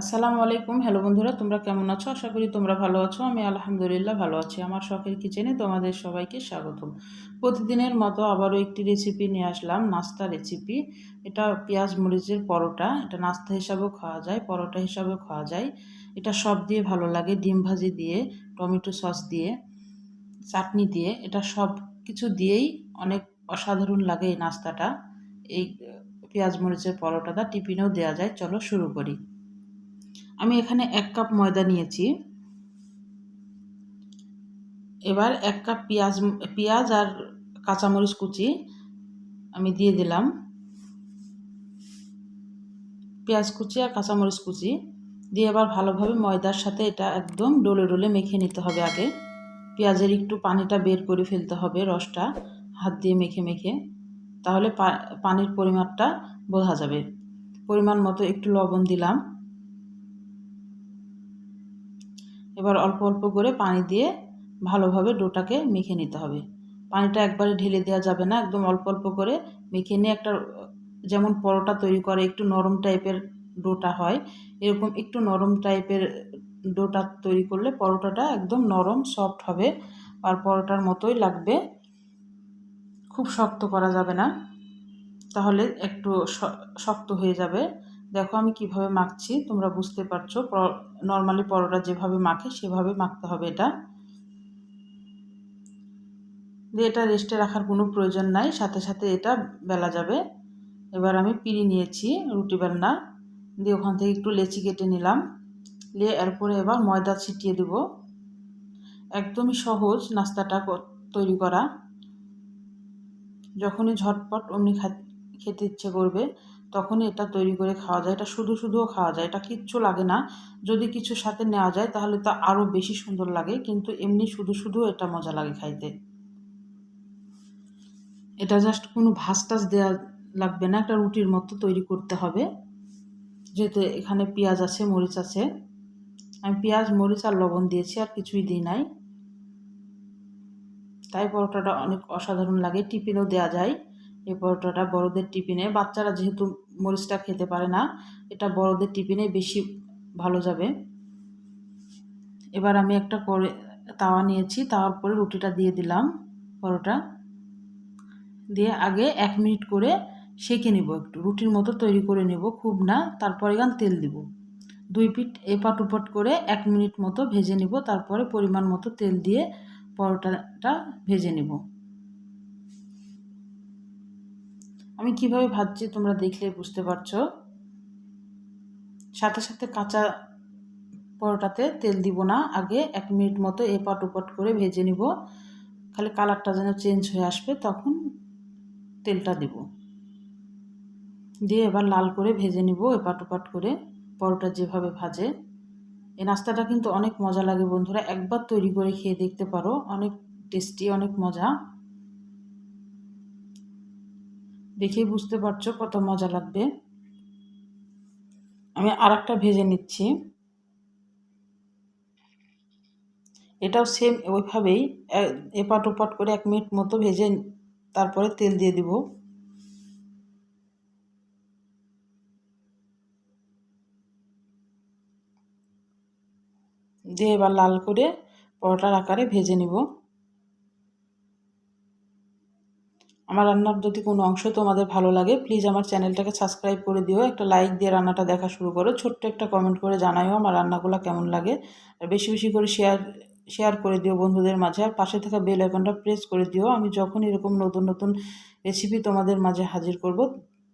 আসসালামু আলাইকুম। হ্যালো বন্ধুরা, তোমরা কেমন আছো? আশা করি তোমরা ভালো আছো। আমি আলহামদুলিল্লাহ ভালো আছি। আমার শখের কিচেনে তোমাদের সবাইকে স্বাগতম। প্রতিদিনের মতো আবারও একটি রেসিপি নিয়ে আসলাম, নাস্তা রেসিপি এটা পেঁয়াজ মরিচের পরোটা। এটা নাস্তা হিসাবেও খাওয়া যায়, পরোটা হিসাবেও খাওয়া যায়। এটা সব দিয়ে ভালো লাগে, ডিম ভাজি দিয়ে, টমেটো সস দিয়ে, চাটনি দিয়ে। এটা সব কিছু দিয়েই অনেক অসাধারণ লাগে এই নাস্তাটা। এই পেঁয়াজ মরিচের পরোটাটা টিফিনেও দেওয়া যায়। চলো শুরু করি। আমি এখানে এক কাপ ময়দা নিয়েছি। এবার এক কাপ পেঁয়াজ পেঁয়াজ আর কাঁচামরিচ কুচি আমি দিয়ে দিলাম। পেঁয়াজ কুচি আর কাঁচামরিচ কুচি দিয়ে এবার ভালোভাবে ময়দার সাথে এটা একদম ডোলে ডোলে মেখে নিতে হবে আগে। পেঁয়াজের একটু পানিটা বের করে ফেলতে হবে রসটা হাত দিয়ে মেখে মেখে, তাহলে পানির পরিমাণটা বোঝা যাবে। পরিমাণ মতো একটু লবণ দিলাম। এবার অল্প অল্প করে পানি দিয়ে ভালোভাবে ডোটাকে মেখে নিতে হবে। পানিটা একবারে ঢেলে দেওয়া যাবে না, একদম অল্প অল্প করে মেখে নিয়ে একটা, যেমন পরোটা তৈরি করে, একটু নরম টাইপের ডোটা হয়, এরকম একটু নরম টাইপের ডোটা তৈরি করলে পরোটাটা একদম নরম, সফট হবে আর পরোটার মতোই লাগবে। খুব শক্ত করা যাবে না, তাহলে একটু শক্ত হয়ে যাবে। দেখো আমি কীভাবে মাখছি, তোমরা বুঝতে পারছ। নর্মালি পরোটা যেভাবে মাখে, সেভাবে মাখতে হবে এটা। দিয়ে এটা রেস্টে রাখার কোনো প্রয়োজন নাই, সাথে সাথে এটা বেলা যাবে। এবার আমি পিড়ি নিয়েছি রুটি বেলনা দিয়ে ওখান থেকে একটু লেচি কেটে নিলাম। নিয়ে এরপরে এবার ময়দা ছিটিয়ে দেব। একদমই সহজ নাস্তাটা তৈরি করা। যখনই ঝটপট অমনি খেতে ইচ্ছে করবে তখনই এটা তৈরি করে খাওয়া যায়। এটা শুধু শুধুও খাওয়া যায়। এটা কিচ্ছু লাগে না। যদি কিছু সাথে নেওয়া যায়, তাহলে তা আরও বেশি সুন্দর লাগে। কিন্তু এমনি শুধু শুধু এটা মজা লাগে খাইতে। এটা জাস্ট কোনো ভাস টাস দেওয়া লাগবে না। একটা রুটির মতো তৈরি করতে হবে। যেহেতু এখানে পেঁয়াজ আছে, মরিচ আছে। আমি পেঁয়াজ, মরিচ আর লবণ দিয়েছি, আর কিছুই দিই নাই। তাই পরোটাটা অনেক অসাধারণ লাগে। টিফিনও দেওয়া যায়। এই পরোটাটা বড়দের টিফিনে। বাচ্চারা যেহেতু মরিচটা খেতে পারে না। এটা বড়দের টিফিনে বেশি ভালো যাবে। এবার আমি একটা করে তাওয়া নিয়েছি, তাওয়ার পরে রুটিটা দিয়ে দিলাম পরোটা। দিয়ে আগে এক মিনিট করে সেঁকে নিব একটু, রুটির মতো তৈরি করে নেব খুব না, তারপরে গান তেল দিব। দুই পিঠ এপাট উপাট করে এক মিনিট মতো ভেজে নিব, তারপরে পরিমাণ মতো তেল দিয়ে পরোটাটা ভেজে নেব। আমি কীভাবে ভাজছি তোমরা দেখলে বুঝতে পারছ? সাথে সাথে কাঁচা পরোটাতে তেল দিব না, আগে এক মিনিট মতো এপাট ওপাট করে ভেজে নিব। খালি কালারটা যেন চেঞ্জ হয়ে আসবে, তখন তেলটা দিব। দিয়ে এবার লাল করে ভেজে নিব এপাট ওপাট করে, পরোটা যেভাবে ভাজে। এই নাস্তাটা কিন্তু অনেক মজা লাগে বন্ধুরা, একবার তৈরি করে খেয়ে দেখতে পারো, অনেক টেস্টি, অনেক মজা। দেখেই বুঝতে পারছ কত মজা লাগবে। আমি আর একটা ভেজে নিচ্ছি। এটাও সেম ওইভাবেই এপাট ওপাট করে এক মিনিট মতো ভেজে তারপরে তেল দিয়ে দিব। দিয়ে এবার লাল করে পরোটার আকারে ভেজে নিব। আমার রান্নার যদি কোনো অংশ তোমাদের ভালো লাগে প্লিজ আমার চ্যানেলটাকে সাবস্ক্রাইব করে দিও, একটা লাইক দিয়ে রান্নাটা দেখা শুরু করো, ছোট্ট একটা কমেন্ট করে জানাইও আমার রান্নাগুলো কেমন লাগে, আর বেশি বেশি করে শেয়ার শেয়ার করে দিও বন্ধুদের মাঝে, আর পাশে থাকা বেল আইকনটা প্রেস করে দিও, আমি যখন এরকম নতুন নতুন রেসিপি তোমাদের মাঝে হাজির করব,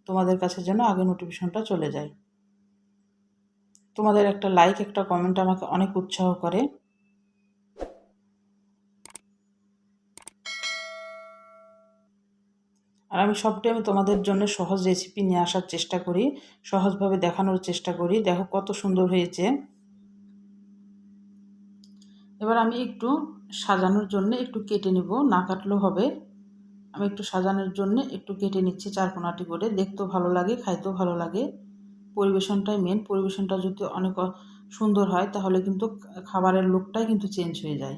তোমাদের কাছে যেন আগে নোটিফিকেশনটা চলে যায়। তোমাদের একটা লাইক একটা কমেন্ট আমাকে অনেক উৎসাহ করে। আর আমি সবটাই আমি তোমাদের জন্য সহজ রেসিপি নিয়ে আসার চেষ্টা করি, সহজভাবে দেখানোর চেষ্টা করি। দেখো কত সুন্দর হয়েছে। এবার আমি একটু সাজানোর জন্য একটু কেটে নিব, না কাটলেও হবে। আমি একটু সাজানোর জন্য একটু কেটে নিচ্ছি চারকোনাটি করে। দেখতেও ভালো লাগে, খাইতেও ভালো লাগে। পরিবেশনটাই মেন পরিবেশনটা যদি অনেক সুন্দর হয়, তাহলে কিন্তু খাবারের লুকটাই কিন্তু চেঞ্জ হয়ে যায়।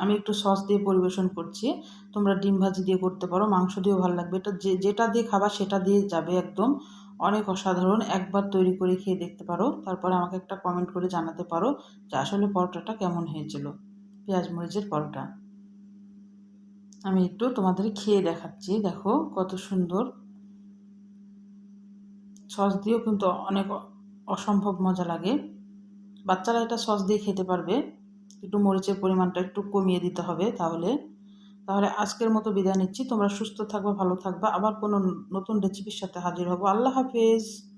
আমি একটু সস দিয়ে পরিবেশন করছি। তোমরা ডিম ভাজি দিয়ে করতে পারো, মাংস দিয়েও ভালো লাগবে। এটা যে, যেটা দিয়ে খাবার সেটা দিয়ে যাবে একদম। অনেক অসাধারণ, একবার তৈরি করে খেয়ে দেখতে পারো। তারপরে আমাকে একটা কমেন্ট করে জানাতে পারো যে আসলে পরোটাটা কেমন হয়েছিল। পেঁয়াজ মরিচের পরোটা। আমি একটু তোমাদের খেয়ে দেখাচ্ছি। দেখো কত সুন্দর। সস দিয়েও কিন্তু অনেক অসম্ভব মজা লাগে। বাচ্চারা এটা সস দিয়ে খেতে পারবে। একটু মরিচের পরিমাণটা একটু কমিয়ে দিতে হবে তাহলে। তাহলে আজকের মতো বিদায় নিচ্ছি। তোমরা সুস্থ থাকবা, ভালো থাকবা। আবার কোনো নতুন রেসিপির সাথে হাজির হব। আল্লাহ হাফেজ।